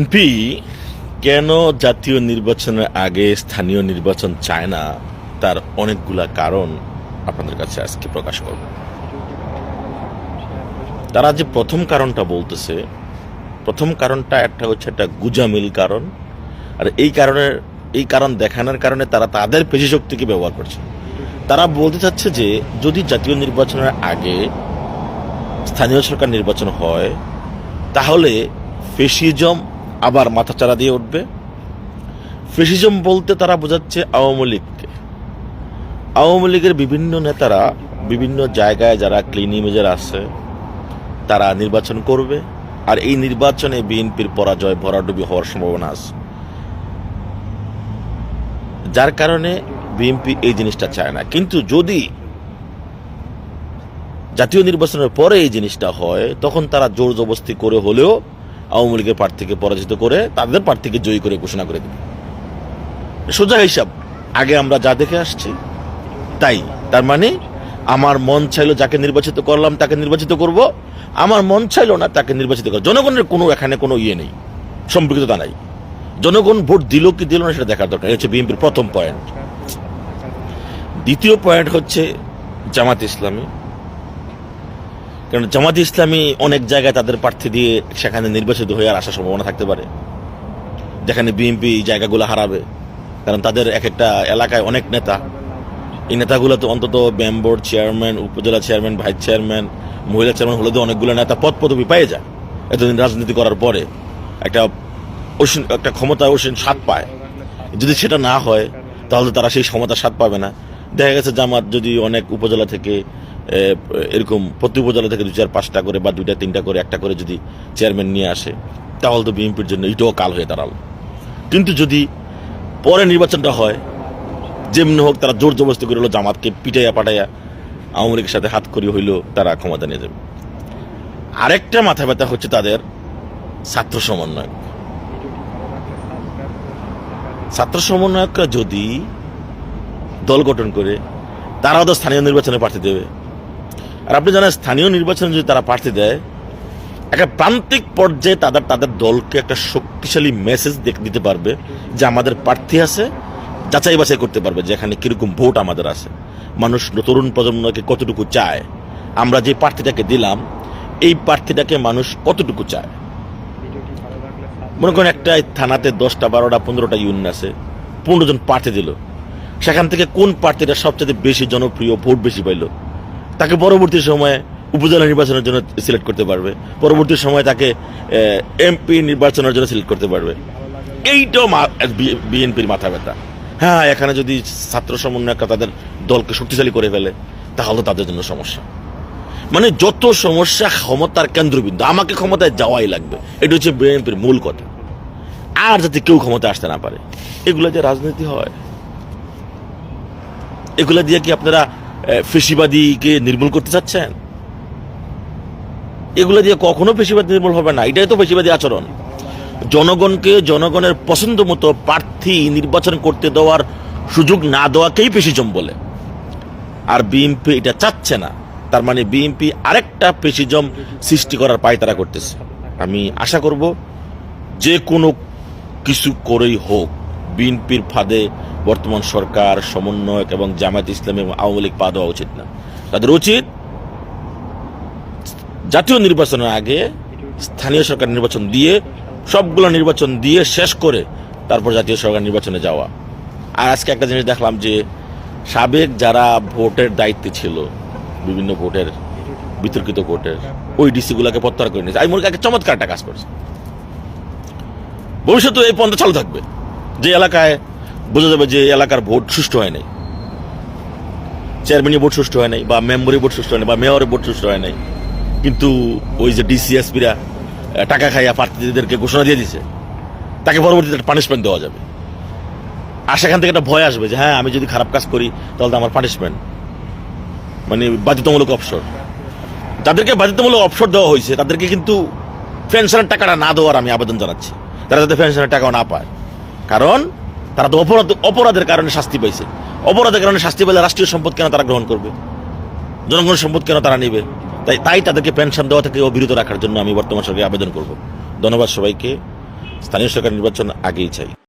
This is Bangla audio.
বিএনপি কেন জাতীয় নির্বাচনের আগে স্থানীয় নির্বাচন চায় না? তার অনেকগুলা কারণ আপনাদের কাছে আজকে প্রকাশ করব। তারা যে প্রথম কারণটা বলতেছে, প্রথম কারণটা একটা হচ্ছে একটা গুজামিল কারণ। আর এই কারণের এই কারণ দেখানোর কারণে তারা তাদের পেশি শক্তিকে ব্যবহার করছে। তারা বলতে চাচ্ছে যে, যদি জাতীয় নির্বাচনের আগে স্থানীয় সরকার নির্বাচন হয়, তাহলে ফেসিজম আবার মাথাচাড়া দিয়ে উঠবে। ফেসিজম বলতে তারা বোঝাচ্ছে আওয়ামী লীগকে। আওয়ামী লীগের বিভিন্ন নেতারা বিভিন্ন জায়গায় যারা ক্লিন ইমেজের আছে, তারা নির্বাচন করবে। আর এই নির্বাচনে বিএনপির পরাজয়, ভরাডুবি হওয়ার সম্ভাবনা আছে। যার কারণে বিএনপি এই জিনিসটা চায় না। কিন্তু যদি জাতীয় নির্বাচনের পরে এই জিনিসটা হয়, তখন তারা জোর জবস্তি করে হলেও আওয়ামী লীগের প্রার্থীকে পরাজিত করে তাদের প্রার্থীকে জয়ী করে ঘোষণা করে দেবে। সোজা হিসাব, আগে আমরা যা দেখে আসছি, তাই। তার মানে আমার মন চাইলো যাকে নির্বাচিত করলাম তাকে নির্বাচিত করব, আমার মন চাইলো না তাকে নির্বাচিত করব জনগণের কোনো এখানে কোনো ইয়ে নেই, সম্পৃক্ততা নাই। জনগণ ভোট দিল কি দিল না সেটা দেখার দরকার হচ্ছে বিএনপির প্রথম পয়েন্ট দ্বিতীয় পয়েন্ট হচ্ছে জামাত ইসলামী। কারণ জামাত ইসলামী অনেক জায়গায় তাদের প্রার্থী দিয়ে সেখানে নির্বাচিত হয়ে আর আসার সম্ভাবনা থাকতে পারে। যেখানে বিএনপি জায়গাগুলো হারাবে। কারণ তাদের এক একটা এলাকায় অনেক নেতা। এই নেতাগুলো তো অন্তত ব্যাম বোর্ড চেয়ারম্যান, উপজেলা চেয়ারম্যান, ভাইস চেয়ারম্যান, মহিলা চেয়ারম্যান হলে তো অনেকগুলো নেতা পদ পদবি পেয়ে যায়। এতদিন রাজনীতি করার পরে একটা অসীম, একটা ক্ষমতা অসীম স্বাদ পায়। যদি সেটা না হয়, তাহলে তারা সেই ক্ষমতা স্বাদ পাবে না। দেখা গেছে জামাত যদি অনেক উপজেলা থেকে এরকম প্রতি উপজেলা থেকে দু চার, পাঁচটা করে বা দুইটা, তিনটা করে, একটা করে যদি চেয়ারম্যান নিয়ে আসে, তাহলে তো বিএনপির জন্য এটাও কাল হয়ে দাঁড়াল। কিন্তু যদি পরে নির্বাচনটা হয়, যেমনি হোক তারা জোর জবরদস্তি করে হলো জামাতকে পিটাইয়া পাঠাইয়া আওয়ামী লীগের সাথে হাত করি হইলেও তারা ক্ষমতা নিয়ে যাবে। আরেকটা মাথা ব্যথা হচ্ছে তাদের ছাত্র সমন্বয়ক। ছাত্র সমন্বয়করা যদি দল গঠন করে, তারাও তো স্থানীয় নির্বাচনে প্রার্থী দেবে। আর আপনি জানেন, স্থানীয় নির্বাচনে যদি তারা প্রার্থী দেয়, একটা প্রান্তিক পর্যায়ে তাদের তাদের দলকে একটা শক্তিশালী মেসেজ দিতে পারবে যে আমাদের প্রার্থী আছে, যাচাই বাছাই করতে পারবে যে এখানে কীরকম ভোট আমাদের আছে। মানুষ তরুণ প্রজন্মকে কতটুকু চায়? আমরা যে প্রার্থীটাকে দিলাম, এই প্রার্থীটাকে মানুষ কতটুকু চায়? মনে করেন একটা থানাতে দশটা, বারোটা, পনেরোটা ইউনিয়ন আছে, পনেরো জন প্রার্থী দিল। সেখান থেকে কোন প্রার্থীটা সবচেয়ে বেশি জনপ্রিয়, ভোট বেশি পাইল? তাকে পরবর্তী সময়ে উপজেলা নির্বাচনের জন্য সিলেক্ট করতে পারবে। পরবর্তী সময়ে তাকে এমপি নির্বাচনের জন্য সিলেক্ট করতে পারবে। এইটাও বিএনপির মাথা ব্যথা। হ্যাঁ এখানে যদি ছাত্র সমন্বয়করা তাদের দলকে শক্তিশালী করে ফেলে, তাহলে তাদের জন্য সমস্যা। মানে যত সমস্যা ক্ষমতার কেন্দ্রবিন্দু, আমাকে ক্ষমতায় যাওয়াই লাগবে। এটা হচ্ছে বিএনপির মূল কথা। আর যাতে কেউ ক্ষমতা আসতে না পারে, এগুলো যে রাজনীতি হয়। এগুলা দিয়ে কি আপনারা ফেসিবাদীকে নির্মূল করতে চাচ্ছেন? এগুলো দিয়ে কখনো ফেসিবাদ নির্মূল হবে না। এটাই তো ফেসিবাদী আচরণ। জনগণকে জনগণের পছন্দ মতো প্রার্থী নির্বাচন করতে দেওয়ার সুযোগ না দেওয়াকেই পেশিজম বলে। আর বিএনপি এটা চাচ্ছে না। তার মানে বিএনপি আরেকটা পেশিজম সৃষ্টি করার পায়তারা করতেছে। আমি আশা করব যে কোনো কিছু করেই হোক, বিএনপির ফাঁদে বর্তমান সরকার, সমন্বয়ক এবং জামায়াত ইসলাম এবং আওয়ামী লীগ পা দেওয়া উচিত না। তাদের উচিত জাতীয় নির্বাচনের আগে স্থানীয় সরকার নির্বাচন দিয়ে, সবগুলো নির্বাচন দিয়ে শেষ করে তারপর জাতীয় সরকার নির্বাচনে যাওয়া। আর আজকে একটা জিনিস দেখলাম যে, সাবেক যারা ভোটের দায়িত্বে ছিল, বিভিন্ন ভোটের, বিতর্কিত ভোটের, ওই ডিসি গুলাকে প্রত্যাহার করে নিয়েছে। আমি মনে একটা চমৎকার একটা কাজ করছে। ভবিষ্যতে এই পন্থা চালু থাকবে। যে এলাকায় বোঝা যাবে যে এলাকার ভোট সুষ্ঠু হয় নাই। চেয়ারম্যানি ভোট সুষ্ঠু হয় নাই, বা মেম্বরি ভোট সুষ্ঠু হয় নাই, বা মেয়রের ভোট সুষ্ঠু হয় নাই। কিন্তু ওই যে ডিসিএসপিরা টাকা খাইয়া প্রার্থীদেরকে ঘোষণা দিয়ে দিছে, তাকে পরবর্তীতে পানিশমেন্ট দেওয়া যাবে। আর সেখান থেকে একটা ভয় আসবে যে হ্যাঁ আমি যদি খারাপ কাজ করি, তাহলে তো আমার পানিশমেন্ট মানে বাধ্যতামূলক অবসর। যাদেরকে বাধ্যতামূলক অবসর দেওয়া হয়েছে, তাদেরকে কিন্তু পেনশনের টাকাটা না দেওয়ার আমি আবেদন জানাচ্ছি। তারা যাতে পেনশনের টাকাও না পায়। কারণ তারা তো অপরাধ, অপরাধের কারণে শাস্তি পাইছে। অপরাধের কারণে শাস্তি পেলে রাষ্ট্রীয় সম্পদ কেন তারা গ্রহণ করবে? জনগণ সম্পদ কেন তারা নেবে? তাই তাই তাদেরকে পেনশন দেওয়া থেকে অবিরত রাখার জন্য আমি বর্তমান সরকারকে আবেদন করব। ধন্যবাদ সবাইকে। স্থানীয় সরকার নির্বাচন আগেই চাই।